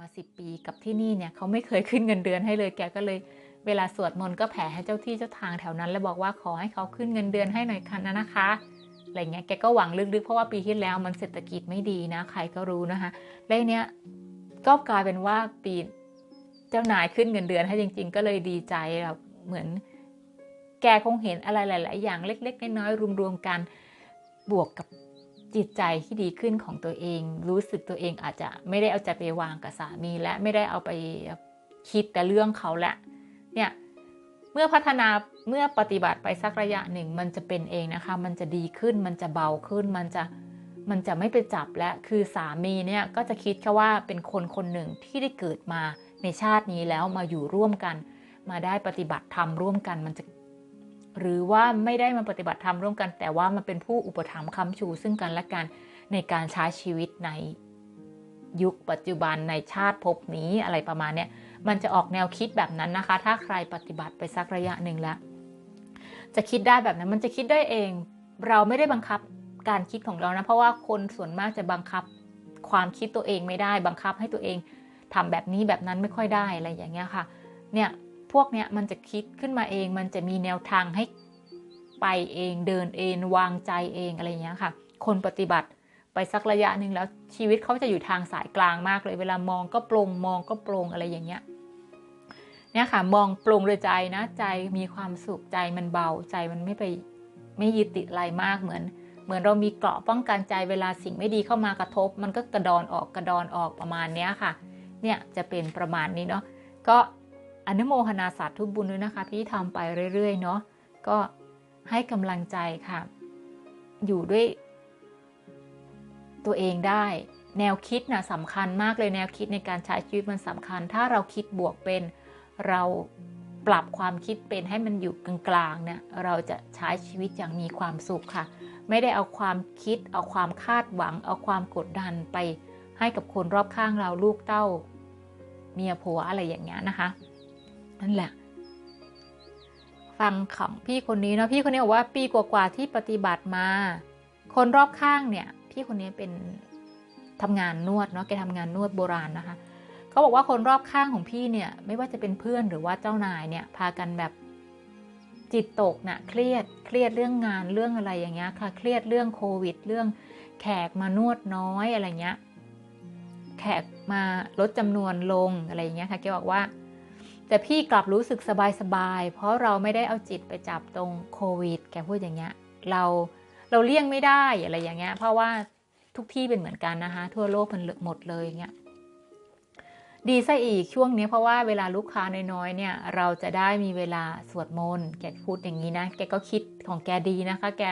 มาสิบปีกับที่นี่เนี่ยเขาไม่เคยขึ้นเงินเดือนให้เลยแกก็เลยเวลาสวดมนต์ก็แผ่ให้เจ้าที่เจ้าทางแถวนั้น แล้วบอกว่าขอให้เขาขึ้นเงินเดือนให้หน่อยค่ะนะนะคะอะไรเงี้ยแกก็หวังลึกๆ เพราะว่าปีที่แล้วมันเศรษฐกิจไม่ดีนะ ใครก็รู้นะคะแล้วเนี้ยก็กลายเป็นว่าปีเจ้านายขึ้นเงินเดือนให้จริง ๆ ก็เลยดีใจแบบเหมือน แกคงเห็นอะไรหลาย ๆ อย่างเล็ก ๆ น้อยๆรวมๆกันบวกกับ จิตใจที่ดีขึ้นของตัวเอง รู้สึกตัวเองอาจจะไม่ได้เอาใจไปวางกับสามี และไม่ได้เอาไปคิดแต่เรื่องเขาและเนี่ยเมื่อพัฒนาเมื่อปฏิบัติไปสักระยะหนึ่ง มันจะเป็นเองนะคะ มันจะดีขึ้นมันจะเบาขึ้น มันจะมันจะไม่ไปจับและคือสามีเนี่ยก็จะคิดแค่ว่าเป็นคนคนหนึ่งที่ได้เกิดมาในชาตินี้แล้วมาอยู่ร่วมกัน มาได้ปฏิบัติธรรมร่วมกัน มันจะ หรือว่าไม่ได้มาปฏิบัติธรรมร่วมกัน แต่ว่ามันเป็นผู้อุปถัมภ์ค้ำชูซึ่งกันและกันในการใช้ชีวิตในยุคปัจจุบันในชาติภพนี้อะไรประมาณเนี้ยมันจะออกแนวคิดแบบนั้นนะคะ ถ้าใครปฏิบัติไปสักระยะหนึ่งแล้ว จะคิดได้แบบนั้นมันจะคิดได้เอง เราไม่ได้บังคับการคิดของเรานะ เพราะว่าคนส่วนมากจะบังคับความคิดตัวเองไม่ได้ บังคับให้ตัวเองทำแบบนี้แบบนั้นไม่ค่อยได้อะไรอย่างเงี้ยค่ะ เนี่ย วกเนี้ยมันจะคิดขึ้นมาเอง มันจะมีแนวทางให้ไปเองเดินเองวางใจเองอะไรเงี้ยค่ะ คนปฏิบัติไปสักระยะหนึ่งแล้วชีวิตเขาจะอยู่ทางสายกลางมากเลย เวลามองก็ปรงมองก็ปรงอะไรอย่างเงี้ยเนี่ยค่ะมองปรงเลยใจนะใจมีความสุขใจมันเบาใจมันไม่ไปไม่ยึดติดอะไรมากเหมือน เหมือนเรามีเกราะป้องกันใจเวลาสิ่งไม่ดีเข้ามากระทบ มันก็กระดอนออกกระดอนออกประมาณเนี้ยค่ะ เนี่ยจะเป็นประมาณนี้เนาะก็ อนุโมทนาสาธุบุญด้วยนะคะที่ทำไปเรื่อย ๆ เนาะก็ให้กำลังใจค่ะ อยู่ด้วย ตัวเองได้ แนวคิดนะสำคัญมากเลยแนวคิดในการใช้ชีวิตมันสำคัญ ถ้าเราคิดบวกเป็นเราปรับความคิดเป็นให้มันอยู่กลางๆเนี่ยเราจะใช้ชีวิตอย่างมีความสุขค่ะ ไม่ได้เอาความคิด เอาความคาดหวัง เอาความกดดันไปให้กับคนรอบข้างเราลูกเต้า เมียผัวอะไรอย่างเงี้ยนะคะ นั่นแหละ ฟังคำพี่คนนี้เนาะพี่คนนี้บอกว่าปีกว่าๆที่ปฏิบัติมา คนรอบข้างเนี่ย พี่คนนี้เป็นทำงานนวดเนาะแกทำงานนวดโบราณนะคะเขาบอกว่าคนรอบข้างของพี่เนี่ย ไม่ว่าจะเป็นเพื่อนหรือว่าเจ้านายเนี่ย พากันแบบจิตตกนะ่ะเครียดเครียดเรื่องงานเรื่องอะไรอย่างเงี้ยค่ะ เครียดเรื่องโควิด เรื่องแขกมานวดน้อยอะไรเงี้ย แขกมาลดจำนวนลงอะไรอย่างเงี้ยค่ะแกบอกว่า แต่พี่กลับรู้สึกสบายๆ เพราะเราไม่ได้เอาจิตไปจับตรงโควิด แกพูดอย่างเงี้ย เราเราเลี่ยงไม่ได้อะไรอย่างเงี้ย เพราะว่าทุกที่เป็นเหมือนกันนะคะ ทั่วโลกมันหมดเลยอย่างเงี้ย ดีซะอีกช่วงนี้เพราะว่าเวลาลูกค้าน้อยๆ เนี่ย เราจะได้มีเวลาสวดมนต์ แกพูดอย่างนี้นะ แกก็คิดของแกดีนะคะ แก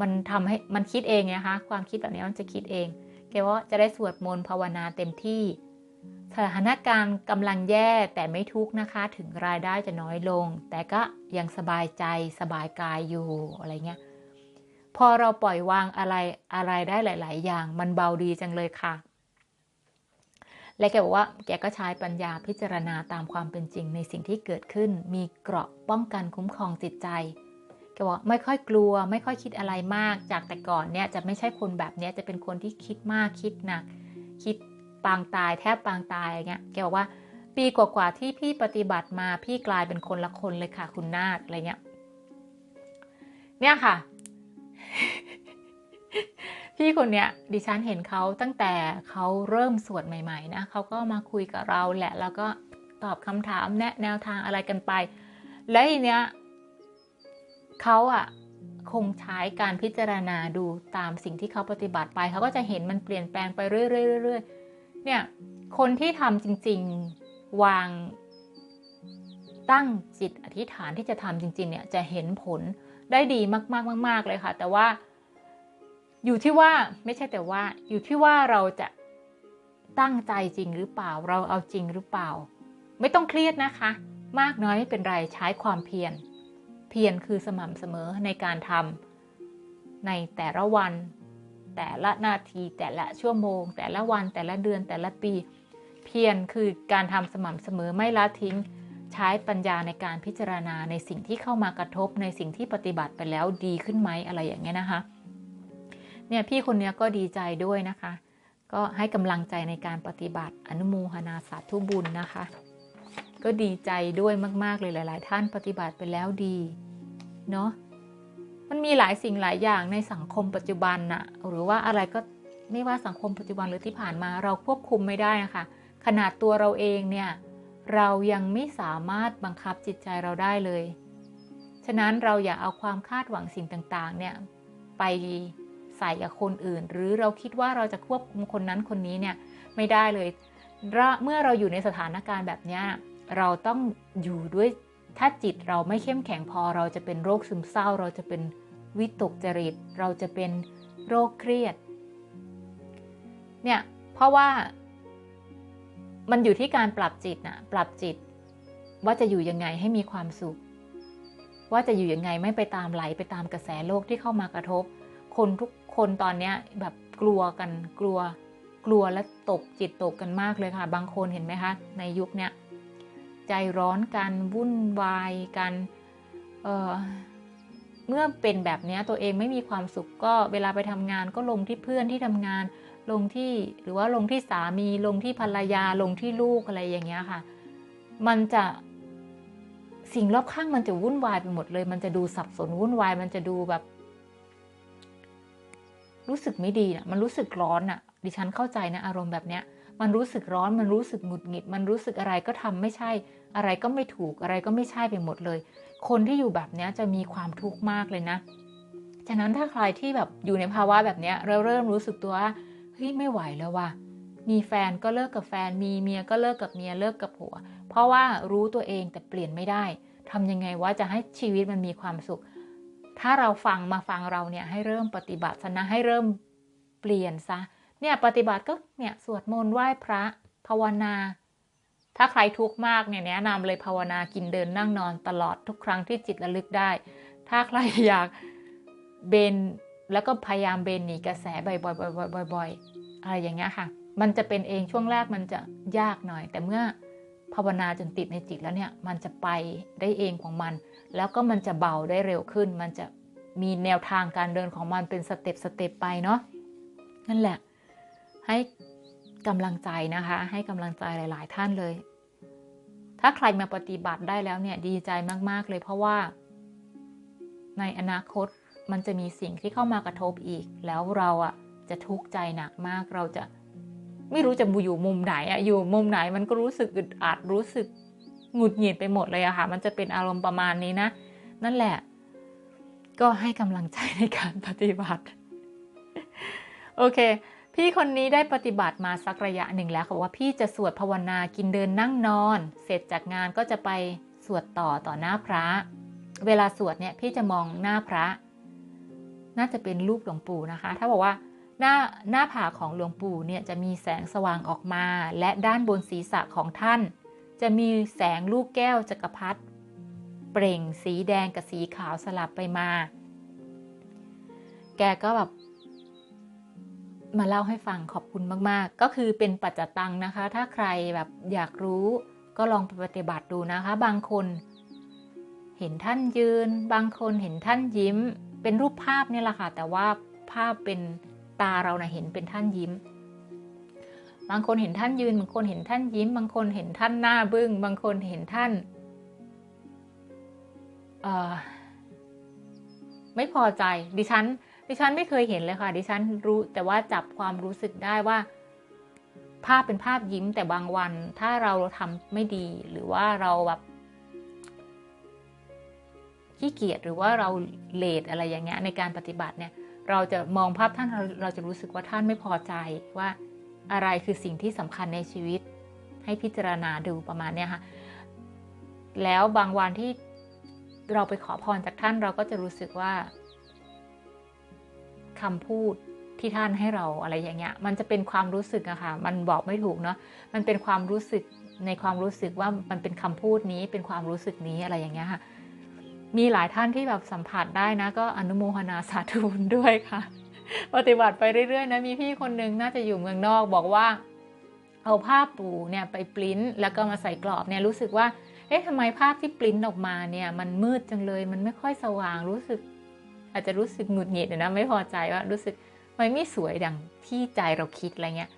มันทำให้มันคิดเองนะคะ ความคิดแบบนี้มันจะคิดเอง แกว่าจะได้สวดมนต์ภาวนาเต็มที่ สถานการณ์กำลังแย่แต่ไม่ทุกข์นะคะ ถึงรายได้จะน้อยลง แต่ก็ยังสบายใจสบายกายอยู่อะไรเงี้ยพอเราปล่อยวางอะไรอะไรได้หลาย ๆ อย่างมันเบาดีจังเลยค่ะ และแกบอกว่าแกก็ใช้ปัญญาพิจารณาตามความเป็นจริงในสิ่งที่เกิดขึ้น มีเกราะป้องกันคุ้มครองจิตใจแกบอกไม่ค่อยกลัว ไม่ค่อยคิดอะไรมาก จากแต่ก่อนเนี่ยจะไม่ใช่คนแบบเนี้ยจะเป็นคนที่คิดมากคิดหนัก คิด ปางตายแทบปางตายอย่างเงี้ยแกบอกว่า ปีกว่าๆที่พี่ปฏิบัติมาพี่กลายเป็นคนละคนเลยค่ะ คุณนาฏอะไรเงี้ยเนี่ยค่ะ พี่คนเนี้ยดิฉันเห็นเขาตั้งแต่เขาเริ่มสวดใหม่ ๆ นะเขาก็มาคุยกับเราแหละ แล้วก็ตอบคำถามแนะแนวทางอะไรกันไป และทีเนี้ยเขาอะคงใช้การพิจารณาดูตามสิ่งที่เขาปฏิบัติไป เขาก็จะเห็นมันเปลี่ยนแปลงไปเรื่อยๆ เนี่ยคนที่ทำจริง ๆวางตั้งจิตอธิษฐานที่จะทำจริง ๆ เนี่ยจะเห็นผลได้ดีมากๆมากๆเลยค่ะ แต่ว่า อยู่ที่ว่าไม่ใช่แต่ว่า อยู่ที่ว่าเราจะตั้งใจจริงหรือเปล่า เราเอาจริงหรือเปล่า ไม่ต้องเครียดนะคะ มากน้อยไม่เป็นไรใช้ความเพียรเพียรคือสม่ำเสมอในการทำในแต่ละวัน แต่ละนาที แต่ละชั่วโมง แต่ละวันแต่ละเดือนแต่ละปี เพียรคือการทำสม่ำเสมอไม่ละทิ้ง ใช้ปัญญาในการพิจารณาในสิ่งที่เข้ามากระทบในสิ่งที่ปฏิบัติไปแล้วดีขึ้นไหมอะไรอย่างเงี้ยนะคะ เนี่ยพี่คนนี้ก็ดีใจด้วยนะคะ ก็ให้กำลังใจในการปฏิบัติอนุโมทนาสาธุบุญนะคะ ก็ดีใจด้วยมาก ๆ เลยหลาย ๆ ท่านปฏิบัติไปแล้วดีเนาะ มันมีหลายสิ่งหลายอย่างในสังคมปัจจุบันน่ะหรือว่าอะไรก็ไม่ว่าสังคมปัจจุบันหรือที่ผ่านมาเราควบคุมไม่ได้นะคะ ขนาดตัวเราเองเนี่ยเรายังไม่สามารถบังคับจิตใจเราได้เลย ฉะนั้นเราอย่าเอาความคาดหวังสิ่งต่างๆเนี่ยไปใส่กับคนอื่น หรือเราคิดว่าเราจะควบคุมคนนั้นคนนี้เนี่ยไม่ได้เลย เมื่อเราอยู่ในสถานการณ์แบบนี้เราต้องอยู่ด้วยถ้าจิตเราไม่เข้มแข็งพอเราจะเป็นโรคซึมเศร้า เราจะเป็น วิตกจริต เราจะเป็นโรคเครียด เนี่ย เพราะว่า มันอยู่ที่การปรับจิตนะปรับจิต ว่าจะอยู่ยังไงให้มีความสุข ว่าจะอยู่ยังไงไม่ไปตามไหลไปตามกระแสโลกที่เข้ามากระทบ คนทุกคนตอนเนี้ยแบบกลัวกันกลัว กลัวและตกจิตตกกันมากเลยค่ะ บางคนเห็นไหมคะ ในยุคนี้ใจร้อนกันวุ่นวายกัน เเมื่อเป็นแบบนี้ตัวเองไม่มีความสุขก็เวลาไปทำงานก็ลงที่เพื่อนที่ทำงาน ลงที่หรือว่าลงที่สามี ลงที่ภรรยาลงที่ลูกอะไรอย่างเงี้ยค่ะ มันจะสิ่งรอบข้างมันจะวุ่นวายไปหมดเลย มันจะดูสับสนวุ่นวาย มันจะดูแบบ รู้สึกไม่ดีนะมันรู้สึกร้อนอะดิฉันเข้าใจนะอารมณ์แบบเนี้ย มันรู้สึกร้อน มันรู้สึกหงุดหงิด มันรู้สึกอะไรก็ทำไม่ใช่ อะไรก็ไม่ถูก อะไรก็ไม่ใช่ไปหมดเลย คนที่อยู่แบบนี้จะมีความทุกข์มากเลยนะ ฉะนั้นถ้าใครที่แบบอยู่ในภาวะแบบนี้เราเริ่มรู้สึกตัวว่าเฮ้ยไม่ไหวแล้วว่ะมีแฟนก็เลิกกับแฟน มีเมียก็เลิกกับเมียเลิกกับผัว เพราะว่ารู้ตัวเองแต่เปลี่ยนไม่ได้ทำยังไงว่าจะให้ชีวิตมันมีความสุข ถ้าเราฟังมาฟังเราเนี่ยให้เริ่มปฏิบัติซะนะให้เริ่มเปลี่ยนซะเนี่ยปฏิบัติก็เนี่ยสวดมนต์ไหว้พระภาวนา ถ้าใครทุกข์มากเนี่ยแนะนำเลยภาวนากินเดินนั่งนอนตลอดทุกครั้งที่จิตระลึกได้ ถ้าใครอยากเบนแล้วก็พยายามเบนหนีกระแสบ่อยๆบ่อยๆอะไรอย่างเงี้ยค่ะ มันจะเป็นเองช่วงแรกมันจะยากหน่อย แต่เมื่อภาวนาจนติดในจิตแล้วเนี่ยมันจะไปได้เองของมัน แล้วก็มันจะเบาได้เร็วขึ้น มันจะมีแนวทางการเดินของมันเป็นสเต็ปสเต็ปไปเนาะนั่นแหละ ให้ กำลังใจนะคะ ให้กำลังใจหลาย ๆ ท่านเลย ถ้าใครมาปฏิบัติได้แล้วเนี่ยดีใจมาก ๆ เลยเพราะว่า ในอนาคตมันจะมีสิ่งที่เข้ามากระทบอีก แล้วเราอะจะทุกข์ใจหนักมากเราจะไม่รู้จะอยู่มุมไหนอะอยู่มุมไหนมันก็รู้สึกอึดอัดรู้สึกหงุดหงิดไปหมดเลยอะค่ะ มันจะเป็นอารมณ์ประมาณนี้นะ นั่นแหละ ก็ให้กำลังใจในการปฏิบัติ โอเค พี่คนนี้ได้ปฏิบัติมาสักระยะหนึ่งแล้วเขาบอกว่าพี่จะสวดภาวนากินเดินนั่งนอน เสร็จจากงานก็จะไปสวดต่อต่อหน้าพระ เวลาสวดเนี่ยพี่จะมองหน้าพระ น่าจะเป็นรูปหลวงปู่นะคะ ถ้าบอกว่าหน้าหน้าผาของหลวงปู่เนี่ยจะมีแสงสว่างออกมา และด้านบนศีรษะของท่าน จะมีแสงลูกแก้วจักรพรรดิเปล่งสีแดงกับสีขาวสลับไปมา แกก็แบบ มาเล่าให้ฟังขอบคุณมาก ๆ ก็คือเป็นปัจจตังนะคะ ถ้าใครแบบอยากรู้ก็ลองไปปฏิบัติดูนะคะ บางคน เห็นท่านยืน บางคนเห็นท่านยิ้ม เป็นรูปภาพนี่แหละค่ะ แต่ว่าภาพเป็นตาเรานะ่ะเห็นเป็นท่านยิ้ม บางคนเห็นท่านยืน บางคนเห็นท่านยิ้ม บางคนเห็นท่านหน้าบึง้ง บางคนเห็นท่านไม่พอใจดิฉัน ดิฉันไม่เคยเห็นเลยค่ะ ดิฉันรู้แต่ว่าจับความรู้สึกได้ว่า ภาพเป็นภาพยิ้มแต่บางวัน ถ้าเราทำไม่ดีหรือว่าเราแบบขี้เกียจหรือว่าเราเลทอะไรอย่างเงี้ยในการปฏิบัติเนี่ย เราจะมองภาพท่านเราเราจะรู้สึกว่าท่านไม่พอใจว่าอะไรคือสิ่งที่สำคัญในชีวิต ให้พิจารณาดูประมาณเนี้ยค่ะแล้วบางวันที่เราไปขอพรจากท่านเราก็จะรู้สึกว่า คำพูดที่ท่านให้เราอะไรอย่างเงี้ย มันจะเป็นความรู้สึกอะค่ะ มันบอกไม่ถูกเนาะ มันเป็นความรู้สึกในความรู้สึกว่ามันเป็นคำพูดนี้ เป็นความรู้สึกนี้อะไรอย่างเงี้ยค่ะ มีหลายท่านที่แบบสัมผัสได้นะ ก็อนุโมทนาสาธุด้วยค่ะ ปฏิบัติไปเรื่อยๆนะ มีพี่คนนึงน่าจะอยู่เมืองนอกบอกว่า เอาภาพปู่เนี่ยไปปริ้นแล้วก็มาใส่กรอบเนี่ยรู้สึกว่า เอ๊ะทำไมภาพที่ปริ้นออกมาเนี่ย มันมืดจังเลย มันไม่ค่อยสว่าง รู้สึก อาจจะรู้สึกหงุดหงิดนะไม่พอใจว่ารู้สึกมันไม่สวยดังที่ใจเราคิดอะไรเงี้ย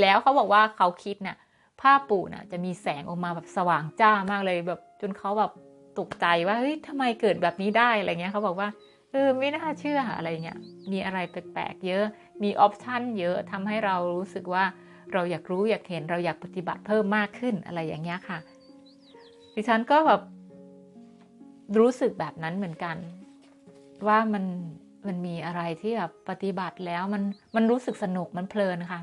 แล้วเขาบอกว่าเขาคิดน่ะผ้าปูน่ะจะมีแสงออกมาแบบสว่างจ้ามากเลยแบบจนเขาแบบตกใจว่าเฮ้ยทำไมเกิดแบบนี้ได้อะไรเงี้ยเขาบอกว่าเออไม่น่าเชื่ออะไรเงี้ยมีอะไรแปลกๆเยอะมีออปชันเยอะทำให้เรารู้สึกว่าเราอยากรู้อยากเห็นเราอยากปฏิบัติเพิ่มมากขึ้นอะไรอย่างเงี้ยค่ะ ดิฉันก็แบบรู้สึกแบบนั้นเหมือนกัน ว่ามันมันมีอะไรที่แบบปฏิบัติแล้วมันมันรู้สึกสนุกมันเพลินค่ะ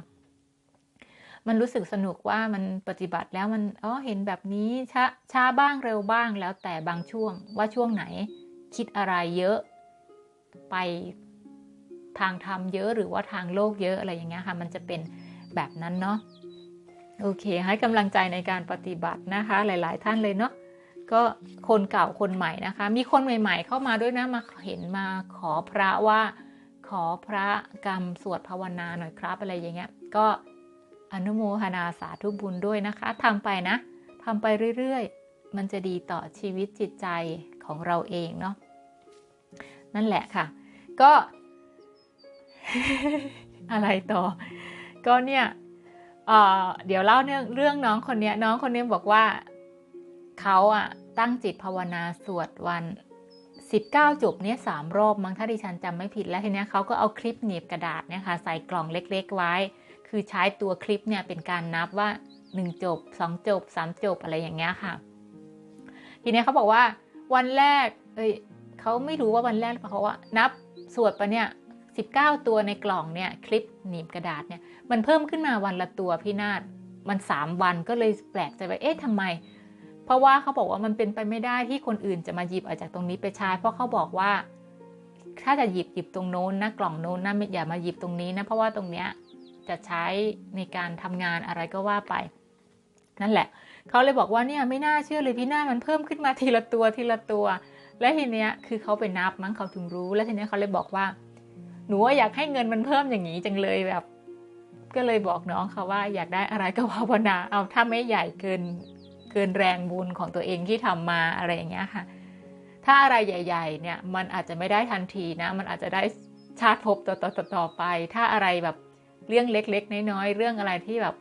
มันรู้สึกสนุกว่ามันปฏิบัติแล้วมันอ๋อเห็นแบบนี้ช้าช้าบ้างเร็วบ้างแล้วแต่บางช่วงว่าช่วงไหน คิดอะไรเยอะไปทางธรรมเยอะหรือว่าทางโลกเยอะอะไรอย่างเงี้ยค่ะ มันจะเป็นแบบนั้นเนาะโอเค ให้กำลังใจในการปฏิบัตินะคะ หลาย ๆ ท่านเลยเนาะ ก็คนเก่าคนใหม่นะคะ มีคนใหม่ ๆ เข้ามาด้วยนะมาเห็นมาขอพระว่า ขอพระกรรมสวดภาวนาหน่อยครับอะไรอย่างเงี้ย ก็อนุโมทนาสาธุบุญด้วยนะคะทำไปนะทำไปเรื่อยๆ มันจะดีต่อชีวิตจิตใจของเราเองเนาะนั่นแหละค่ะ ก็อะไรต่อ ก็เนี่ยเเดี๋ยวเล่าเนี่ยเรื่องน้องคนนี้น้องคนนี้บอกว่า เขาอะตั้งจิตภาวนาสวดวัน 19 จบเนี่ยสามรอบมั้งถ้าดิฉันจำไม่ผิดแล้วทีเนี้ยเขาก็เอาคลิปหนีบกระดาษเนี่ยค่ะใส่กล่องเล็กๆไว้ คือใช้ตัวคลิปเนี่ยเป็นการนับว่า 1 จบ 2 จบ 3 จบอะไรอย่างเงี้ยค่ะ ทีเนี้ยเขาบอกว่าวันแรก เอ้ยเขาไม่รู้ว่าวันแรกเพราะว่านับสวดไปเนี่ย19 ตัวในกล่องเนี่ยคลิปหนีบกระดาษเนี่ยมันเพิ่มขึ้นมาวันละตัวพี่นาฏมัน 3 วันก็เลยแปลกใจว่าเอ๊ะทำไม เพราะว่าเขาบอกว่ามันเป็นไปไม่ได้ที่คนอื่นจะมาหยิบออกจากตรงนี้ไปใช้ เพราะเขาบอกว่า ถ้าจะหยิบหยิบตรงโน้นนะกล่องโน้นนะอย่ามาหยิบตรงนี้นะเพราะว่าตรงเนี้ยจะใช้ในการทำงานอะไรก็ว่าไป นั่นแหละเขาเลยบอกว่าเนี่ยไม่น่าเชื่อเลยพี่หน้ามันเพิ่มขึ้นมาทีละตัวทีละตัว และทีเนี้ยคือเขาไปนับมั้งเขาถึงรู้ แล้วทีเนี้ยเขาเลยบอกว่า หนูอยากให้เงินมันเพิ่มอย่างนี้จังเลยแบบ ก็เลยบอกน้องเขาว่าอยากได้อะไรก็ภาวนาเอาถ้าไม่ใหญ่เกิน เกินแรงบุญของตัวเองที่ทำมาอะไรอย่างเงี้ยค่ะ ถ้าอะไรใหญ่ ๆ เนี่ยมันอาจจะไม่ได้ทันทีนะ มันอาจจะได้ชาติภพต่อต่อต่อไป ถ้าอะไรแบบเรื่องเล็ก ๆ น้อยๆเรื่องอะไรที่แบบ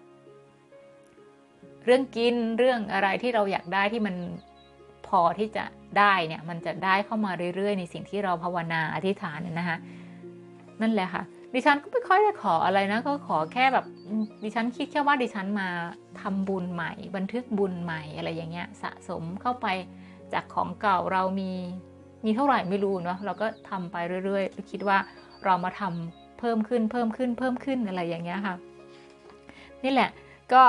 เรื่องกินเรื่องอะไรที่เราอยากได้ที่มันพอที่จะได้เนี่ยมันจะได้เข้ามาเรื่อยๆ ในสิ่งที่เราภาวนาอธิษฐานนะคะนั่นแหละค่ะ ดิฉันก็ไม่ค่อยได้ขออะไรนะ ก็ขอแค่แบบดิฉันคิดแค่ว่าดิฉันมาทำบุญใหม่ บันทึกบุญใหม่อะไรอย่างเงี้ย สะสมเข้าไปจากของเก่าเรามีมีเท่าไหร่ไม่รู้เนาะเราก็ทำไปเรื่อยๆคิดว่าเรามาทำเพิ่มขึ้นเพิ่มขึ้นเพิ่มขึ้นอะไรอย่างเงี้ยค่ะ นี่แหละก็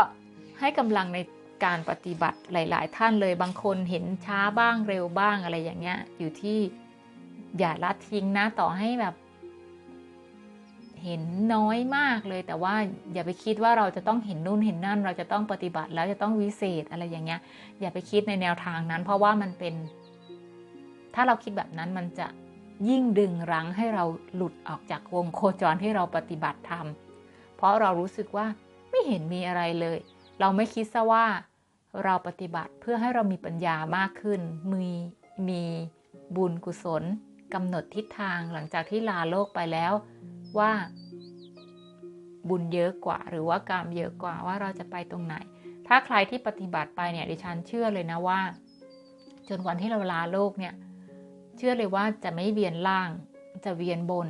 ให้กำลังในการปฏิบัติหลาย ๆ ท่านเลยบางคนเห็นช้าบ้างเร็วบ้างอะไรอย่างเงี้ยอยู่ที่อย่าละทิ้งนะต่อให้แบบ เห็นน้อยมากเลย แต่ว่าอย่าไปคิดว่าเราจะต้องเห็นนู่นเห็นนั่น เราจะต้องปฏิบัติแล้วจะต้องวิเศษอะไรอย่างเงี้ย อย่าไปคิดในแนวทางนั้น เพราะว่ามันเป็น ถ้าเราคิดแบบนั้นมันจะยิ่งดึงรั้งให้เราหลุดออกจากวงโคจรที่เราปฏิบัติธรรมเพราะเรารู้สึกว่าไม่เห็นมีอะไรเลย เราไม่คิดซะว่าเราปฏิบัติเพื่อให้เรามีปัญญามากขึ้น มีมีบุญกุศลกำหนดทิศทางหลังจากที่ลาโลกไปแล้ว ว่าบุญเยอะกว่า หรือว่ากรรมเยอะกว่าว่าเราจะไปตรงไหน ถ้าใครที่ปฏิบัติไปเนี่ยดิฉันเชื่อเลยนะว่า จนวันที่เราลาโลกเนี่ย เชื่อเลยว่าจะไม่เวียนล่าง จะเวียนบน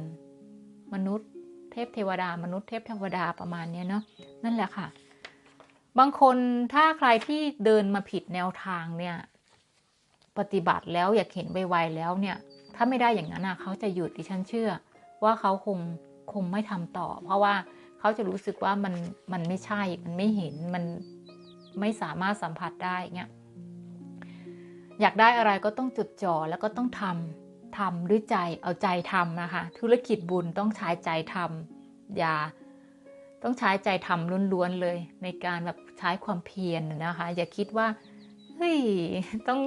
มนุษย์ เทพเทวดามนุษย์เทพเทวดาประมาณนี้เนาะนั่นแหละค่ะ บางคนถ้าใครที่เดินมาผิดแนวทางเนี่ย ปฏิบัติแล้วอยากเห็นไวๆแล้วเนี่ย ถ้าไม่ได้อย่างนั้นนะเขาจะหยุดดิฉันเชื่อ ว่าเขาคง คงไม่ทำต่อ เพราะว่าเขาจะรู้สึกว่ามันมันไม่ใช่ มันไม่เห็น มันไม่สามารถสัมผัสได้เงี้ย อยากได้อะไรก็ต้องจดจ่อแล้วก็ต้องทำทำด้วยใจ เอาใจทำนะคะ ธุรกิจบุญต้องใช้ใจทำอย่าต้องใช้ใจทำล้วนๆเลย ในการแบบใช้ความเพียรนะคะ อย่าคิดว่าเฮ้ยต้อง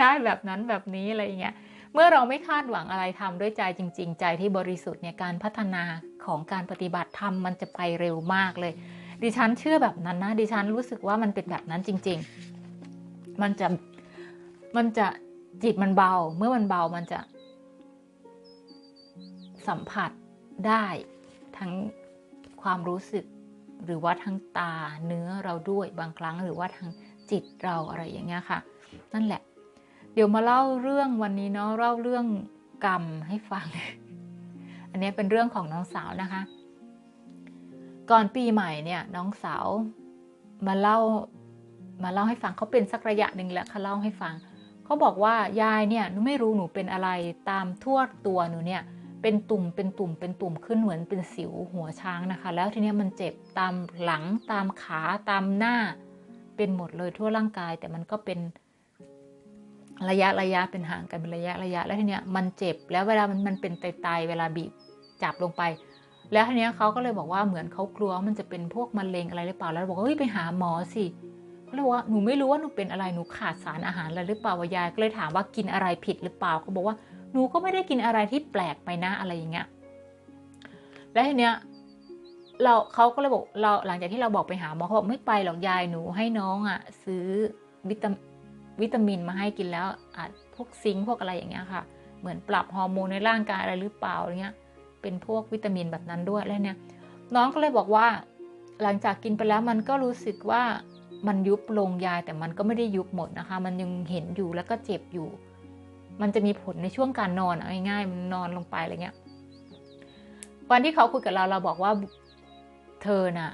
ได้แบบนั้นแบบนี้อะไรเงี้ย เมื่อเราไม่คาดหวังอะไรทำด้วยใจจริง ๆ ใจที่บริสุทธิ์เนี่ยการพัฒนาของการปฏิบัติธรรมมันจะไปเร็วมากเลย ดิฉันเชื่อแบบนั้นนะดิฉันรู้สึกว่ามันเป็นแบบนั้นจริง ๆ มันจะมันจะจิตมันเบา เมื่อมันเบามันจะ สัมผัสได้ทั้งความรู้สึกหรือว่าทางตาเนื้อเราด้วยบางครั้งหรือว่าทางจิตเราอะไรอย่างเงี้ยค่ะ นั่นแหละ เดี๋ยวมาเล่าเรื่องวันนี้เนาะเล่าเรื่องกรรมให้ฟัง อันนี้เป็นเรื่องของน้องสาวนะคะ ก่อนปีใหม่เนี่ย น้องสาวมาเล่ามาเล่าให้ฟังเขาเป็นสักระยะหนึ่งแล้วเขาเล่าให้ฟังเขาบอกว่ายายเนี่ยหนูไม่รู้หนูเป็นอะไรตามทั่วตัวหนูเนี่ยเป็นตุ่มเป็นตุ่มเป็นตุ่มขึ้นเหมือนเป็นสิวหัวช้างนะคะ แล้วทีนี้มันเจ็บตามหลังตามขาตามหน้า เป็นหมดเลยทั่วร่างกาย แต่มันก็เป็น ระยะระยะเป็นห่างกันเป็นระยะระยะ แล้วทีเนี้ยมันเจ็บแล้วเวลามันมันเป็นไตๆเวลาบีบจับลงไป แล้วทีเนี้ยเขาก็เลยบอกว่าเหมือนเขากลัวมันจะเป็นพวกมะเร็งอะไรหรือเปล่าแล้วบอกว่าเฮ้ยไปหาหมอสิเขาเลยบอกว่าหนูไม่รู้ว่าหนูเป็นอะไรหนูขาดสารอาหารอะไรหรือเปล่าวายายก็เลยถามว่ากินอะไรผิดหรือเปล่าเขาบอกว่าหนูก็ไม่ได้กินอะไรที่แปลกไปนะอะไรอย่างเงี้ยแล้วทีเนี้ยเราเขาก็เลยบอกเราหลังจากที่เราบอกไปหาหมอเขาบอกไม่ไปหรอกยายหนูให้น้องอะ ซื้อวิตาม วิตามินมาให้กินแล้วอาจพวกซิงค์พวกอะไรอย่างเงี้ยค่ะ เหมือนปรับฮอร์โมนในร่างกายอะไรหรือเปล่าอะไรเงี้ย เป็นพวกวิตามินแบบนั้นด้วยแล้วเนี่ย น้องก็เลยบอกว่า หลังจากกินไปแล้วมันก็รู้สึกว่ามันยุบลงยายแต่มันก็ไม่ได้ยุบหมดนะคะ มันยังเห็นอยู่แล้วก็เจ็บอยู่ มันจะมีผลในช่วงการนอนเอาง่ายๆมันนอนลงไปอะไรเงี้ย วันที่เขาคุยกับเราเราบอกว่าเธอน่ะ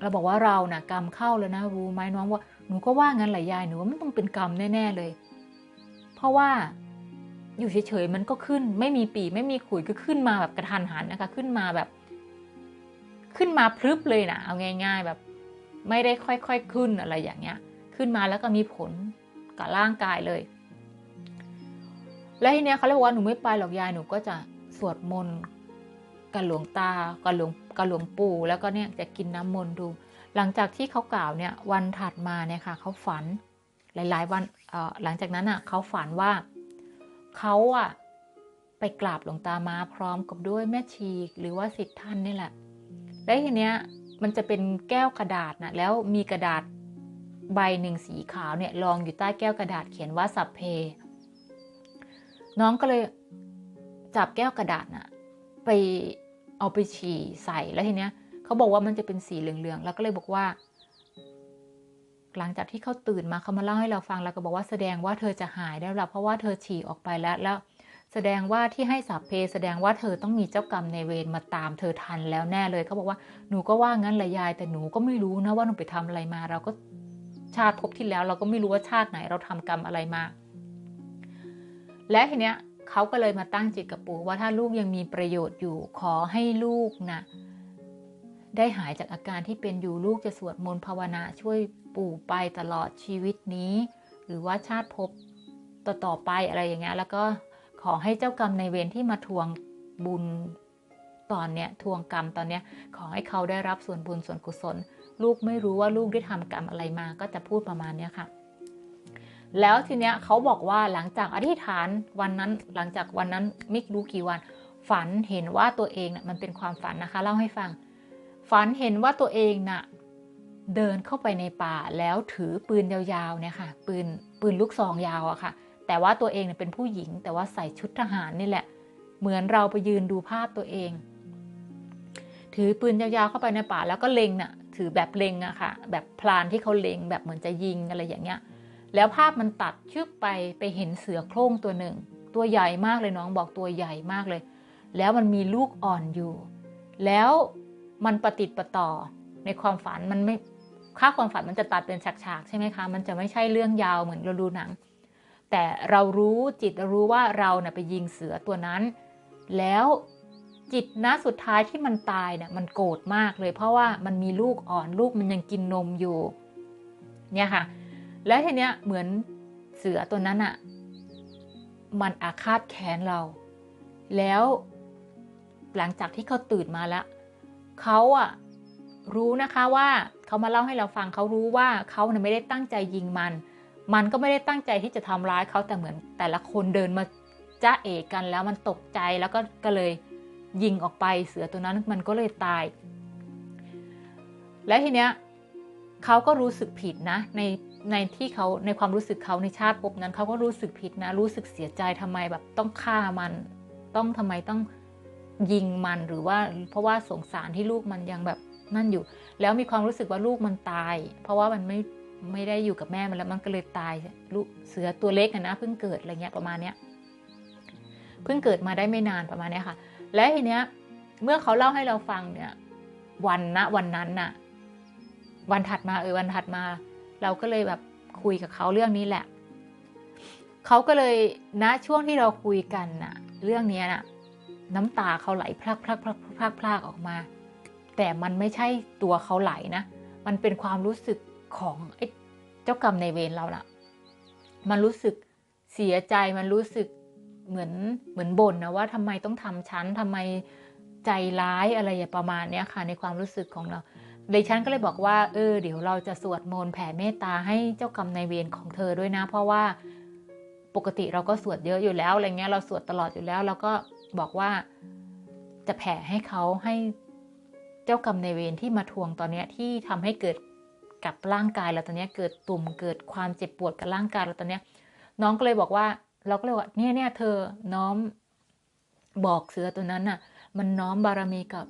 เราบอกว่าเราน่ะกรรมเข้าแล้วนะรู้ไหมน้องว่า หนูก็ว่างั้นแหละยายหนูว่ามันต้องเป็นกรรมแน่ ๆเลย เพราะว่าอยู่เฉยๆมันก็ขึ้น ไม่มีปีไม่มีขุยก็ขึ้นมาแบบกระทันหันนะคะ ขึ้นมาแบบ ขึ้นมาพรึบเลยนะเอาง่าย ๆ แบบ ไม่ได้ค่อยๆขึ้นอะไรอย่างเงี้ย ขึ้นมาแล้วก็มีผลกับร่างกายเลย และทีเนี้ยเขาเลยบอกว่าหนูไม่ไปหรอกยายหนูก็จะสวดมนต์กับหลวงตากับหลวงกับหลวงปู่แล้วก็เนี่ยจะกินน้ำมนต์ดู หลังจากที่เขากล่าวเนี่ยวันถัดมาเนี่ยค่ะเขาฝันหลาย ๆ วันหลังจากนั้นอะเขาฝันว่าเขาอะไปกราบหลวงตามาพร้อมกับด้วยแม่ชีหรือว่าสิทธิ์ท่านนี่แหละ แล้วทีเนี้ยมันจะเป็นแก้วกระดาษนะแล้วมีกระดาษใบหนึ่งสีขาวเนี่ยรองอยู่ใต้แก้วกระดาษเขียนว่าสัพเพ น้องก็เลยจับแก้วกระดาษน่ะไปเอาไปฉี่ใส่แล้วทีเนี้ย เขาบอกว่ามันจะเป็นสีเหลืองๆ แล้วก็เลยบอกว่า หลังจากที่เขาตื่นมาเขามาเล่าให้เราฟังแล้วก็บอกว่าแสดงว่าเธอจะหายได้แล้วเพราะว่าเธอฉี่ออกไปแล้วแล้ว แสดงว่าที่ให้สัพเพ แสดงว่าเธอต้องมีเจ้ากรรมในเวรมาตามเธอทันแล้วแน่เลยเขาบอกว่าหนูก็ว่างั้นละยาย แต่หนูก็ไม่รู้นะว่าหนูไปทำอะไรมา เราก็ชาติพบที่แล้ว เราก็ไม่รู้ว่าชาติไหนเราทำกรรมอะไรมา และทีเนี้ยเขาก็เลยมาตั้งจิตกับปู่ว่าถ้าลูกยังมีประโยชน์อยู่ขอให้ลูกนะ ได้หายจากอาการที่เป็นอยู่ลูกจะสวดมนต์ภาวนาช่วยปู่ไปตลอดชีวิตนี้ หรือว่าชาติภพต่อไปอะไรอย่างเงี้ยแล้วก็ขอให้เจ้ากรรมในเวรที่มาทวงบุญตอนเนี้ยทวงกรรมตอนเนี้ยขอให้เขาได้รับส่วนบุญส่วนกุศล ลูกไม่รู้ว่าลูกได้ทำกรรมอะไรมาก็จะพูดประมาณเนี้ยค่ะ แล้วทีเนี้ยเขาบอกว่าหลังจากอธิษฐานวันนั้นหลังจากวันนั้นไม่รู้กี่วัน ฝันเห็นว่าตัวเองนะ่ะมันเป็นความฝันนะคะ เล่าให้ฟัง ฝันเห็นว่าตัวเองน่ะเดินเข้าไปในป่าแล้วถือปืนยาวๆเนี่ยค่ะ ปืนปืนลูกซองยาวอะค่ะ แต่ว่าตัวเองเนี่ยเป็นผู้หญิง แต่ว่าใส่ชุดทหารนี่แหละ เหมือนเราไปยืนดูภาพตัวเอง ถือปืนยาวๆเข้าไปในป่าแล้วก็เล็งน่ะ ถือแบบเล็งอะค่ะ แบบพลานที่เขาเล็งแบบเหมือนจะยิงอะไรอย่างเงี้ย แล้วภาพมันตัดชึบไปไปเห็นเสือโคร่งตัวหนึ่ง ตัวใหญ่มากเลยน้องบอกตัวใหญ่มากเลย แล้วมันมีลูกอ่อนอยู่ แล้ว มันประติดประต่อในความฝันมันไม่ค่าความฝันมันจะตัดเป็นฉากๆใช่ไหมคะ มันจะไม่ใช่เรื่องยาวเหมือนเราดูหนัง แต่เรารู้จิตรู้ว่าเราเนะ่ยไปยิงเสือตัวนั้น แล้วจิตนะสุดท้ายที่มันตายเนี่ยมันโกรธมากเลย เพราะว่ามันมีลูกอ่อนลูกมันยังกินนมอยู่ เนี่ยค่ะ และทีเนี้ยเหมือนเสือตัวนั้นอะ่ะมันอาฆาตแค้นเรา แล้วหลังจากที่เขาตื่นมาแล้ว เขาอะรู้นะคะว่าเขามาเล่าให้เราฟังเขารู้ว่าเขาเนี่ยไม่ได้ตั้งใจยิงมัน มันก็ไม่ได้ตั้งใจที่จะทำร้ายเขาแต่เหมือนแต่ละคนเดินมาจ้าเอกกันแล้วมันตกใจแล้วก็ก็เลยยิงออกไปเสือตัวนั้นมันก็เลยตาย และทีเนี้ยเขาก็รู้สึกผิดนะในในที่เขาในความรู้สึกเขาในชาติภพนั้นเขาก็รู้สึกผิดนะ รู้สึกเสียใจทำไมแบบต้องฆ่ามัน ต้องทำไมต้อง ยิงมันหรือว่าเพราะว่าสงสารที่ลูกมันยังแบบนั่นอยู่ แล้วมีความรู้สึกว่าลูกมันตาย เพราะว่ามันไม่ไม่ได้อยู่กับแม่มันแล้วมันก็เลยตายลูกเสือตัวเล็กนะเพิ่งเกิดอะไรเงี้ยประมาณเนี้ยเพิ่งเกิดมาได้ไม่นานประมาณเนี้ยค่ะ และทีเนี้ยเมื่อเขาเล่าให้เราฟังเนี่ย วันณวันนั้นน่ะ วันถัดมาเออวันถัดมา เราก็เลยแบบคุยกับเขาเรื่องนี้แหละเขาก็เลยนะช่วงที่เราคุยกันน่ะ เรื่องนี้น่ะ น้ำตาเขาไหลพลักพลักพลักพลักพลักออกมา แต่มันไม่ใช่ตัวเขาไหลนะ มันเป็นความรู้สึกของเจ้ากรรมในเวรเราล่ะ มันรู้สึกเสียใจมันรู้สึกเหมือนเหมือนบ่นนะว่าทำไมต้องทำชั้นทำไมใจร้ายอะไรอย่างประมาณนี้ค่ะ ในความรู้สึกของเราดิฉันก็เลยบอกว่า เออ เดี๋ยวเราจะสวดมนต์แผ่เมตตาให้เจ้ากรรมในเวรของเธอด้วยนะ เพราะว่าปกติเราก็สวดเยอะอยู่แล้วอะไรเงี้ยเราสวดตลอดอยู่แล้วแล้วก็ บอกว่าจะแผ่ให้เขาให้เจ้ากรรมในเวรที่มาทวงตอนนี้ที่ทำให้เกิดกับร่างกายเราตอนนี้เกิดตุ่มเกิดความเจ็บปวดกับร่างกายเราตอนนี้น้องก็เลยบอกว่าเราก็เลยว่าเนี่ยเนี่ยเธอน้อมบอกเสือตัวนั้นน่ะ มันน้อมบารมีกับ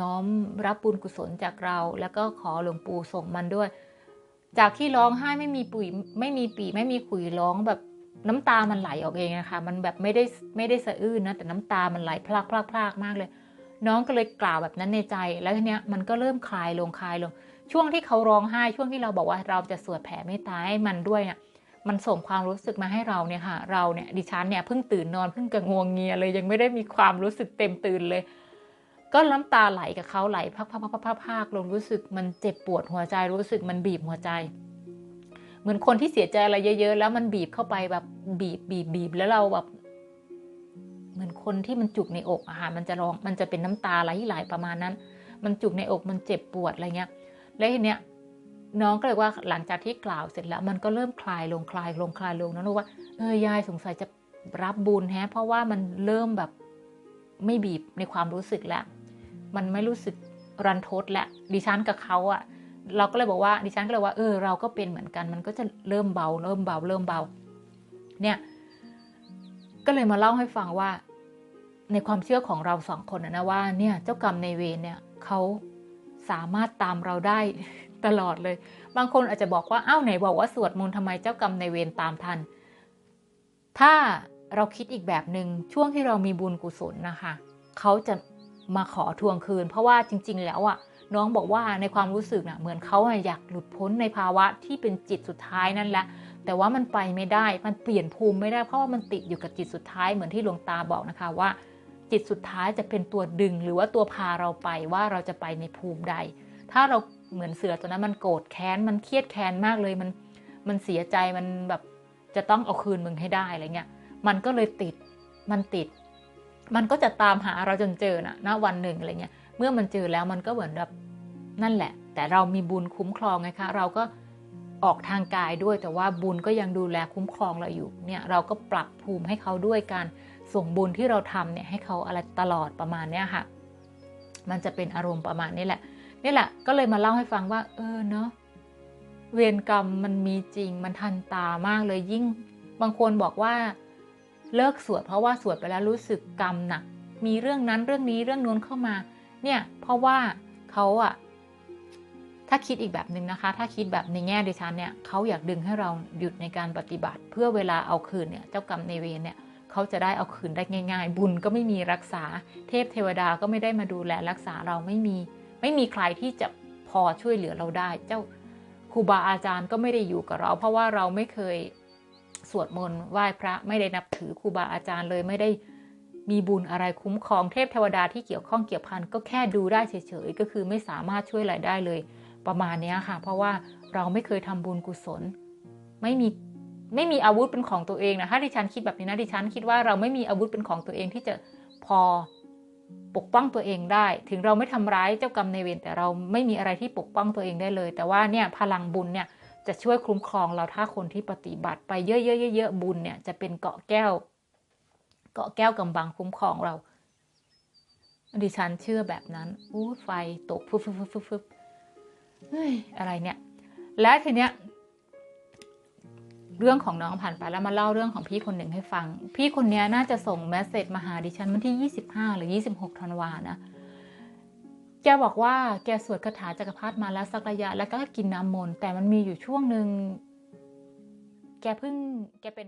น้อมรับบุญกุศลจากเรา แล้วก็ขอหลวงปู่ส่งมันด้วย จากที่ร้องไห้ไม่มีปุ๋ยไม่มีปีไม่มีขุยร้องแบบ น้ำตามันไหลออกเองนะคะมันแบบไม่ได้ไม่ได้สะอื้นนะแต่น้ำตามันไหลพลากพลากพลากมากเลย น้องก็เลยกล่าวแบบนั้นในใจ แล้วทีเนี้ยมันก็เริ่มคลายลงคลายลง ช่วงที่เขาร้องไห้ช่วงที่เราบอกว่าเราจะสวดแผ่เมตตาให้มันด้วยเนี่ยมันส่งความรู้สึกมาให้เราเนี่ยค่ะ เราเนี่ยดิฉันเนี่ยเพิ่งตื่นนอนเพิ่งกระงวงเงียเลยยังไม่ได้มีความรู้สึกเต็มตื่นเลย ก็น้ำตาไหลกับเขาไหลพักพักพักพักพักลงรู้สึกมันเจ็บปวดหัวใจรู้สึกมันบีบหัวใจ เหมือนคนที่เสียใจอะไรเยอะๆ แล้วมันบีบเข้าไปแบบบีบบีบบีบแล้วเราแบบเหมือนคนที่มันจุกในอกอะค่ะมันจะร้องมันจะเป็นน้ำตาไหลไหลประมาณนั้น มันจุกในอกมันเจ็บปวดอะไรเงี้ย แล้วทีเนี้ยน้องก็เลยว่าหลังจากที่กล่าวเสร็จแล้ว มันก็เริ่มคลายลงคลายลงคลายลงนะลูกว่าเออยายสงสัยจะรับบุญแฮะเพราะว่ามันเริ่มแบบไม่บีบในความรู้สึกแล้ว มันไม่รู้สึกรันทดแล้วดิฉันกับเขาอะ เราก็เลยบอกว่าดิฉันก็เลยว่าเออเราก็เป็นเหมือนกัน มันก็จะเริ่มเบา เริ่มเบา เริ่มเบา เนี่ย ก็เลยมาเล่าให้ฟังว่า ในความเชื่อของเราสองคนนะว่าเนี่ยเจ้ากรรมในเวรเนี่ยเขาสามารถตามเราได้ตลอดเลย บางคนอาจจะบอกว่าอ้าวไหนบอกว่าสวดมนต์ทำไมเจ้ากรรมในเวรตามทัน ถ้าเราคิดอีกแบบหนึง่งช่วงที่เรามีบุญกุศลนะคะ เขาจะมาขอทวงคืน เพราะว่าจริง ๆ แล้วอะ น้องบอกว่าในความรู้สึกน่ะเหมือนเขาอยากหลุดพ้นในภาวะที่เป็นจิตสุดท้ายนั่นแหละแต่ว่ามันไปไม่ได้มันเปลี่ยนภูมิไม่ได้เพราะว่ามันติดอยู่กับจิตสุดท้ายเหมือนที่หลวงตาบอกนะคะว่า จิตสุดท้ายจะเป็นตัวดึงหรือว่าตัวพาเราไปว่าเราจะไปในภูมิใด ถ้าเราเหมือนเสือตัวนั้นมันโกรธแค้นมันเครียดแค้นมากเลยมันมันเสียใจมันแบบจะต้องเอาคืนมึงให้ได้อะไรเงี้ยมันก็เลยติดมันติด มันก็จะตามหาเราจนเจอนะณวันหนึ่งอะไรเงี้ย มื่อมันเจอแล้วมันก็เหมือนแบบนั่นแหละ แต่เรามีบุญคุ้มครองไงคะ เราก็ออกทางกายด้วย แต่ว่าบุญก็ยังดูแลคุ้มครองเราอยู่เนี่ยเราก็ปรับภูมิให้เขาด้วยการส่งบุญที่เราทำเนี่ยให้เขาอะไรตลอดประมาณเนี้ยค่ะ มันจะเป็นอารมณ์ประมาณนี้แหละนี่แหละ ก็เลยมาเล่าให้ฟังว่า เออเนาะเวรกรรมมันมีจริงมันทันตามากเลยยิ่ง บางคนบอกว่าเลิกสวดเพราะว่าสวดไปแล้วรู้สึกกรรมหนัก มีเรื่องนั้นเรื่องนี้เรื่องนู้นเข้ามา เนี่ยเพราะว่าเขาอะถ้าคิดอีกแบบหนึ่งนะคะ ถ้าคิดแบบในแง่ดิฉันเนี่ยเขาอยากดึงให้เราหยุดในการปฏิบัติ เพื่อเวลาเอาคืนเนี่ยเจ้ากรรมในเวรเนี่ยเขาจะได้เอาคืนได้ง่าย ๆ บุญก็ไม่มีรักษา เทพเทวดาก็ไม่ได้มาดูแลรักษาเราไม่มี ไม่มีใครที่จะพอช่วยเหลือเราได้ เจ้าครูบาอาจารย์ก็ไม่ได้อยู่กับเรา เพราะว่าเราไม่เคยสวดมนต์ไหว้พระไม่ได้นับถือครูบาอาจารย์เลยไม่ได้ มีบุญอะไรคุ้มครองเทพเทวดาที่เกี่ยวข้องเกี่ยวพันก็แค่ดูได้เฉยๆก็คือไม่สามารถช่วยอะไรได้เลย ประมาณนี้ค่ะ เพราะว่าเราไม่เคยทำบุญกุศล ไม่มีไม่มีอาวุธเป็นของตัวเองนะถ้าดิฉันคิดแบบนี้นะดิฉันคิดว่าเราไม่มีอาวุธเป็นของตัวเองที่จะพอปกป้องตัวเองได้ ถึงเราไม่ทำร้ายเจ้ากรรมในเวรแต่เราไม่มีอะไรที่ปกป้องตัวเองได้เลย แต่ว่าเนี่ยพลังบุญเนี่ยจะช่วยคุ้มครองเราถ้าคนที่ปฏิบัติไปเยอะๆๆบุญเนี่ยจะเป็นเกาะแก้ว เกาะแก้วกำบังคุ้มครองเรา ดิฉันเชื่อแบบนั้นอู้ไฟตกฟึบฟึบฟึบฟึบเฮ้ยอะไรเนี่ย และทีเนี้ยเรื่องของน้องผ่านไปแล้วมาเล่าเรื่องของพี่คนหนึ่งให้ฟัง พี่คนนี้น่าจะส่งแมสเซจมาหาดิฉันวันที่ 25 หรือ 26ธันวานะ แกบอกว่าแกสวดคาถาจักรพรรดิมาแล้วสักระยะ แล้วก็กินน้ำมนต์แต่มันมีอยู่ช่วงหนึ่งแกเพิ่งแกเป็น